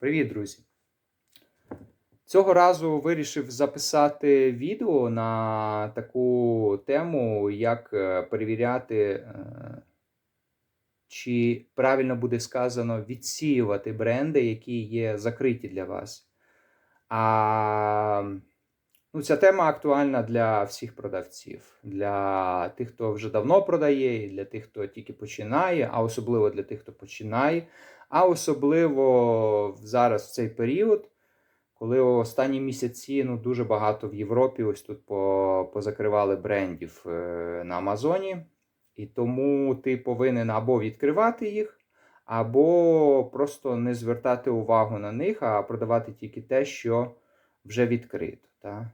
Привіт, друзі! Цього разу вирішив записати відео на таку тему, як е, перевіряти, е, чи правильно буде сказано відсіювати бренди, які є закриті для вас. А ну, ця тема актуальна для всіх продавців, для тих, хто вже давно продає, і для тих, хто тільки починає, а особливо для тих, хто починає. А особливо зараз в цей період, коли останні місяці ну, дуже багато в Європі ось тут позакривали брендів е, на Амазоні. І тому ти повинен або відкривати їх, або просто не звертати увагу на них, а продавати тільки те, що вже відкрито. Так?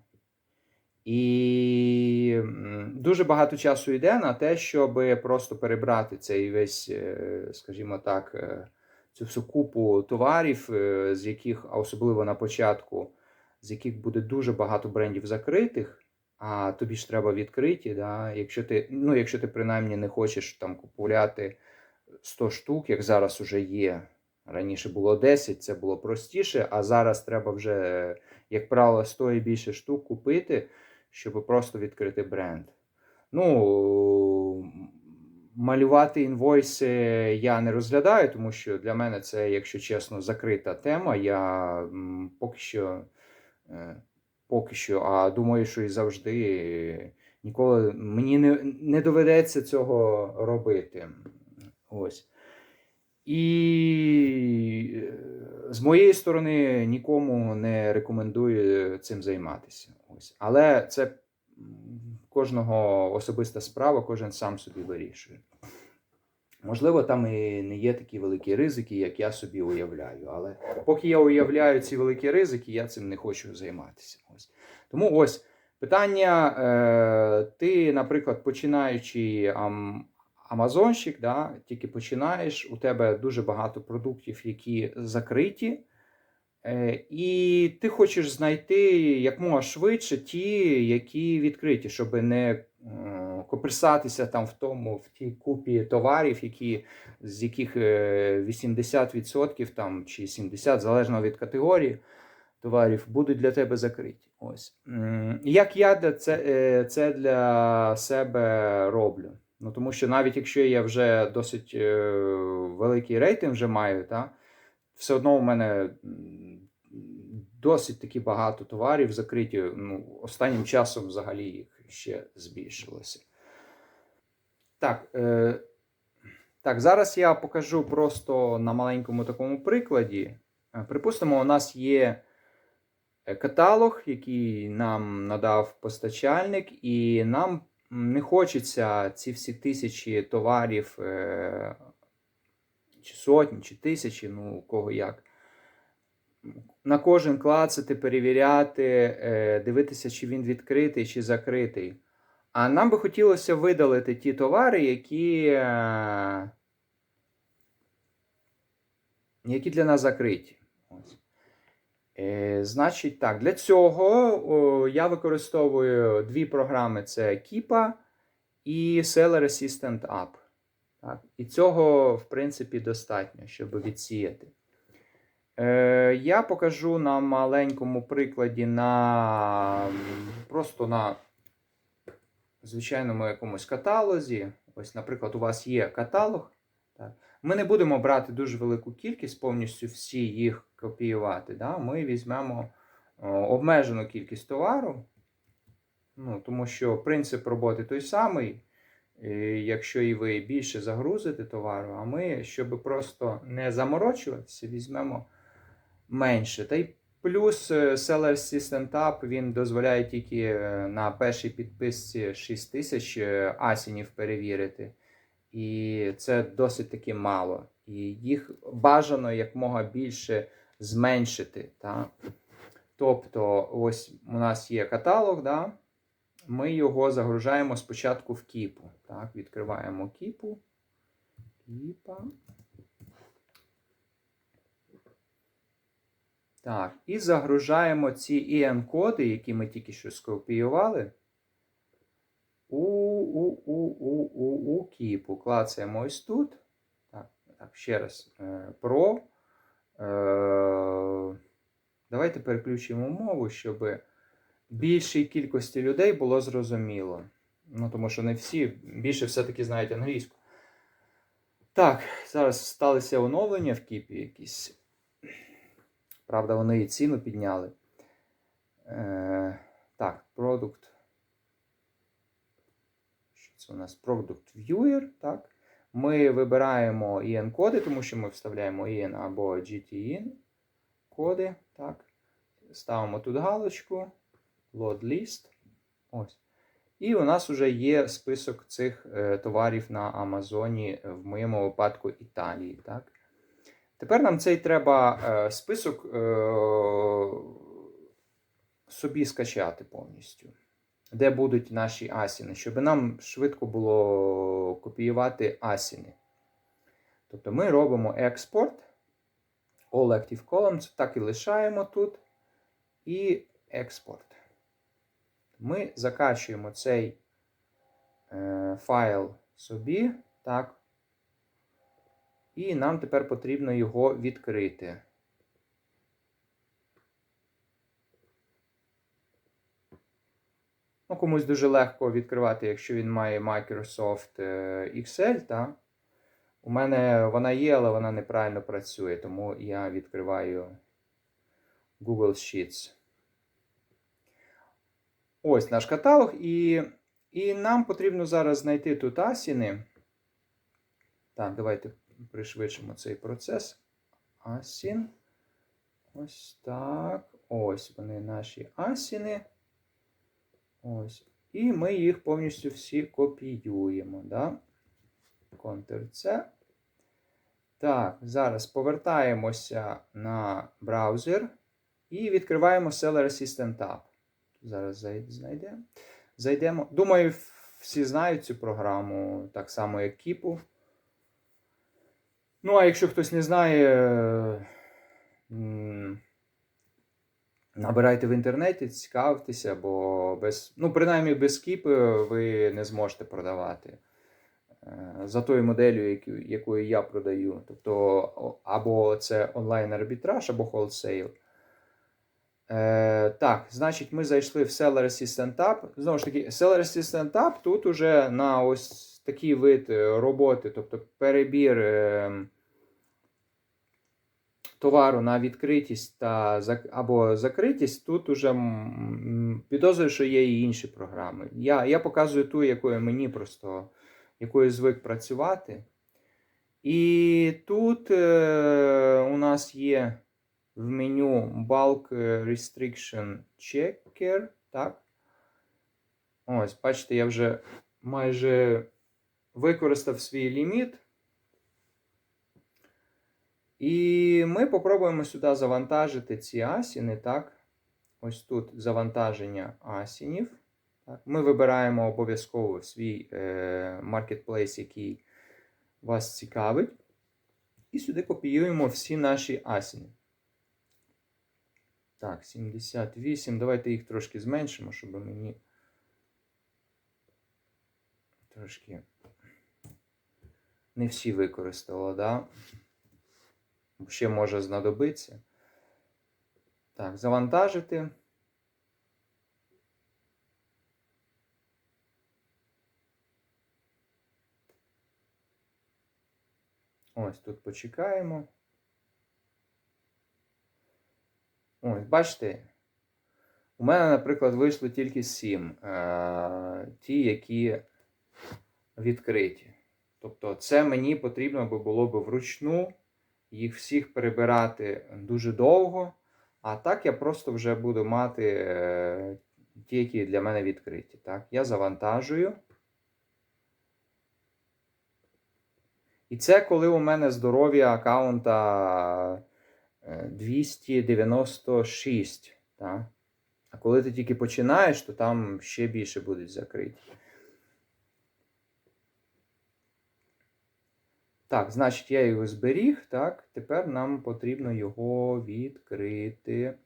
І дуже багато часу йде на те, щоб просто перебрати цей весь, е, скажімо так, е, цю всю купу товарів, е, з яких, а особливо на початку, з яких буде дуже багато брендів закритих, а тобі ж треба відкриті. Да? Якщо ти, ну, якщо ти принаймні не хочеш там купувати 100 штук, як зараз уже є. Раніше було 10, це було простіше, а зараз треба вже, як правило, 100 і більше штук купити, щоб просто відкрити бренд. Ну, малювати інвойси я не розглядаю, тому що для мене це, якщо чесно, закрита тема. Я поки що, е, поки що, а думаю, що і завжди ніколи мені не, не доведеться цього робити. Ось. І е, з моєї сторони нікому не рекомендую цим займатися. Ось. Але це кожного особиста справа, кожен сам собі вирішує. Можливо, там і не є такі великі ризики, як я собі уявляю. Але поки я уявляю ці великі ризики, я цим не хочу займатися. Ось. Тому ось питання: е, ти, наприклад, починаючи Амазонщик, да, тільки починаєш, у тебе дуже багато продуктів, які закриті. Е, І ти хочеш знайти якомога швидше ті, які відкриті, щоб не е, коперсатися там в тому, в тій купі товарів, які, з яких е, 80% там, чи 70%, залежно від категорії товарів, будуть для тебе закриті. Ось. Як я це, е, це для себе роблю? Ну, тому що навіть якщо я вже досить е, великий рейтинг вже маю, та, все одно у мене досить таки багато товарів закриті. Ну, останнім часом взагалі їх ще збільшилося. Так, е, так, зараз я покажу просто на маленькому такому прикладі. Е, Припустимо, у нас є е, каталог, який нам надав постачальник, і нам не хочеться ці всі тисячі товарів, е, чи сотні, чи тисячі, ну кого як. На кожен клацати, перевіряти, е, дивитися, чи він відкритий, чи закритий. А нам би хотілося видалити ті товари, які, е, які для нас закриті. Ось. Е, значить, так, для цього я використовую дві програми: це Keepa і Seller Assistant App. Так, І цього, в принципі, достатньо, щоб відсіяти. Е, я покажу на маленькому прикладі на просто на звичайному якомусь каталозі. Ось, наприклад, у вас є каталог. Так. Ми не будемо брати дуже велику кількість, повністю всі їх копіювати. Да? Ми візьмемо обмежену кількість товару, ну, тому що принцип роботи той самий. Е, Якщо і ви більше загрузите товару, а ми, щоб просто не заморочуватися, візьмемо менше. Та й плюс е, Seller Assistant App він дозволяє тільки е, на першій підписці 6 тисяч е, асінів перевірити. І це досить таки мало. І їх бажано якмога більше зменшити. Так? Тобто, ось у нас є каталог, да? ми його загружаємо спочатку в кіпу. Так? Відкриваємо кіпу. Кіпа. Так, і загружаємо ці EN-коди, які ми тільки що скопіювали. У, у, у, у, у, у кіпу. Клацаємо ось тут. Так, так ще раз. е, Про. Е, Давайте переключимо мову, щоб більшій кількості людей було зрозуміло. Ну, тому що не всі більше все-таки знають англійську. Так, зараз сталися оновлення в кіпі якісь. Правда, вони і ціну підняли. Е, так, продукт. Це у нас? Product Viewer. Так. Ми вибираємо IN коди, тому що ми вставляємо IN або GTIN коди. Так. Ставимо тут галочку. Load list. Ось. І у нас вже є список цих е, товарів на Амазоні, в моєму випадку Італії. Так? Тепер нам цей треба е, список е, собі скачати повністю, де будуть наші асіни, щоб нам швидко було копіювати асіни. Тобто ми робимо експорт, All Active Columns, так і лишаємо тут. І експорт. Ми закачуємо цей е, файл собі, так. І нам тепер потрібно його відкрити. Ну, комусь дуже легко відкривати, якщо він має Microsoft е, Excel, так. У мене вона є, але вона неправильно працює, тому я відкриваю Google Sheets. Ось наш каталог, і, і нам потрібно зараз знайти тут асіни. Так, давайте пришвидшимо цей процес. Асін. Ось так. Ось вони наші асіни. Ось. І ми їх повністю всі копіюємо. Да? Ctrl-C. Так, зараз повертаємося на браузер і відкриваємо Seller Assistant Tab. Зараз знайдемо. Зайдемо. Думаю, всі знають цю програму, так само, як Кіпу. Ну, а якщо хтось не знає, набирайте в інтернеті, цікавтеся, бо без, ну, принаймні без Кіпи ви не зможете продавати. Е, за тою моделлю, якою я продаю. Тобто, або це онлайн-арбітраж, або холсейл. Е, Так, значить, ми зайшли в Seller Assistant Tab. Знову ж таки, Seller Assistant Tab тут уже на ось такий вид е, роботи, тобто перебір е, товару на відкритість та або закритість, тут уже підозрюю, що є і інші програми. Я я показую ту, якою мені просто якою звик працювати. І тут е, у нас є в меню Bulk Restriction Checker. Так. Ось, бачите, я вже майже використав свій ліміт. І ми попробуємо сюди завантажити ці асіни. так. Ось тут завантаження асінів. Так. Ми вибираємо обов'язково свій е, маркетплейс, який вас цікавить. І сюди копіюємо всі наші асіни. Так, 78. Давайте їх трошки зменшимо, щоб мені трошки не всі використало, да? Ще може знадобитися. Так, завантажити. Ось тут почекаємо. Ось, бачите, у мене, наприклад, вийшло тільки 7. Е, ті, які відкриті. Тобто, це мені потрібно було б вручну їх всіх перебирати дуже довго. А так я просто вже буду мати е, ті, які для мене відкриті. Так, Я завантажую. І це коли у мене здоров'я аккаунта 296. Е, так? А коли ти тільки починаєш, то там ще більше будуть закриті. Так, значить, я його зберіг. Так, тепер нам потрібно його відкрити.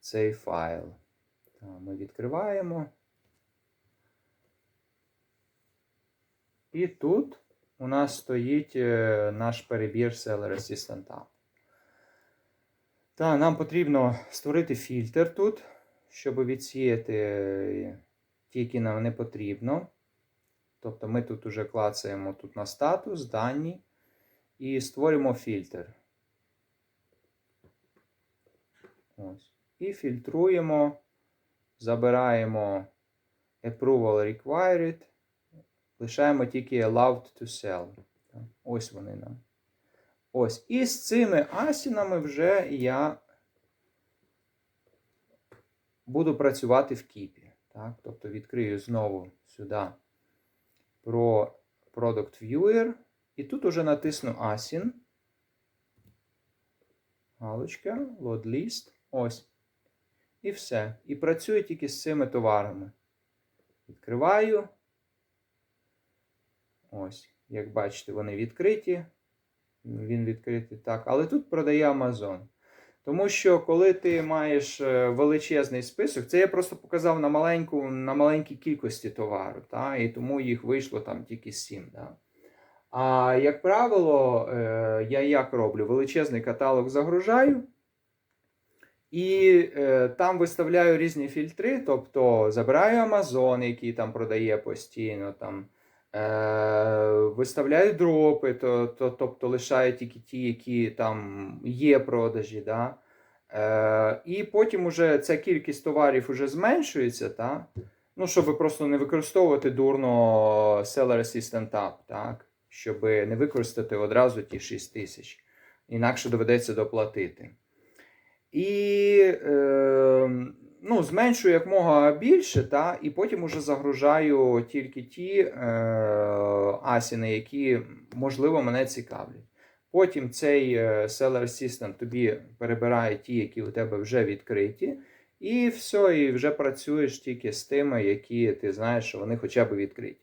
Цей файл. Ми відкриваємо. І тут у нас стоїть е, наш перебір Seller Assistant App. Нам потрібно створити фільтр тут, щоб відсіяти е, ті, які нам не потрібно. Тобто ми тут уже клацаємо тут на статус, дані і створюємо фільтр. Ось. І фільтруємо, забираємо Approval Required, лишаємо тільки Allowed to Sell. Ось вони нам. Ось. І з цими асінами вже я буду працювати в кіпі. Так? Тобто відкрию знову сюди про Product Viewer. І тут уже натисну ASIN. Галочка, Load List. Ось. І все. І працюю тільки з цими товарами. Відкриваю. Ось. Як бачите, вони відкриті. Він відкритий так. Але тут продає Amazon. Тому що коли ти маєш е, величезний список, це я просто показав на маленьку, на маленькій кількості товару, та, і тому їх вийшло там тільки 7. Да. А як правило, е, я як роблю? Величезний каталог загружаю. І е, там виставляю різні фільтри, тобто забираю Amazon, який там продає постійно. там, е, Виставляю дропи, то, то, тобто лишаю тільки ті, які там є продажі. Да? Е, і потім уже ця кількість товарів уже зменшується, та? ну, щоб просто не використовувати дурно Seller Assistant App, так? щоб не використати одразу ті 6 тисяч. Інакше доведеться доплатити. І е, ну, зменшую як мога більше, та, і потім уже загружаю тільки ті е, асіни, які, можливо, мене цікавлять. Потім цей е, Seller Assistant тобі перебирає ті, які у тебе вже відкриті. І все, і вже працюєш тільки з тими, які ти знаєш, що вони хоча б відкриті.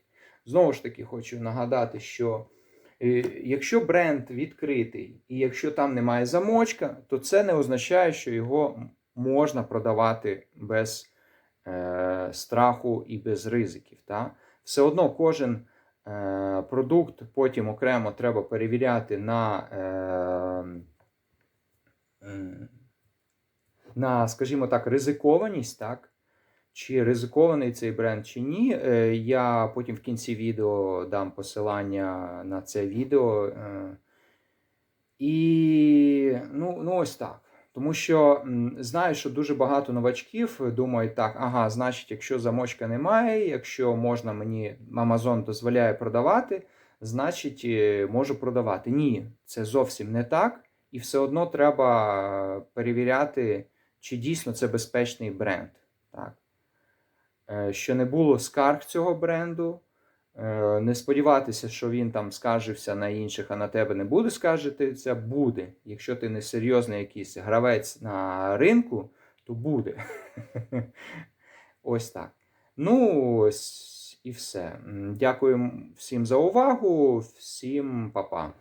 Знову ж таки, хочу нагадати, що е, якщо бренд відкритий, і якщо там немає замочка, то це не означає, що його можна продавати без е, страху і без ризиків. Та? Все одно кожен е, продукт потім окремо треба перевіряти на, е, на скажімо так, ризикованість. так? Чи ризикований цей бренд, чи ні. Е, Я потім в кінці відео дам посилання на це відео. Е, І ну, ну ось так. Тому що знаю, що дуже багато новачків думають так, ага, значить, якщо замочка немає, якщо можна мені Amazon дозволяє продавати, значить е, можу продавати. Ні, це зовсім не так. І все одно треба перевіряти, чи дійсно це безпечний бренд. Так. Е, Що не було скарг цього бренду. Е, Не сподіватися, що він там скажився на інших, а на тебе не буде скаржитися, буде. Якщо ти не серйозний якийсь гравець на ринку, то буде. Ось так. Ну, ось і все. Дякую всім за увагу, всім па-па.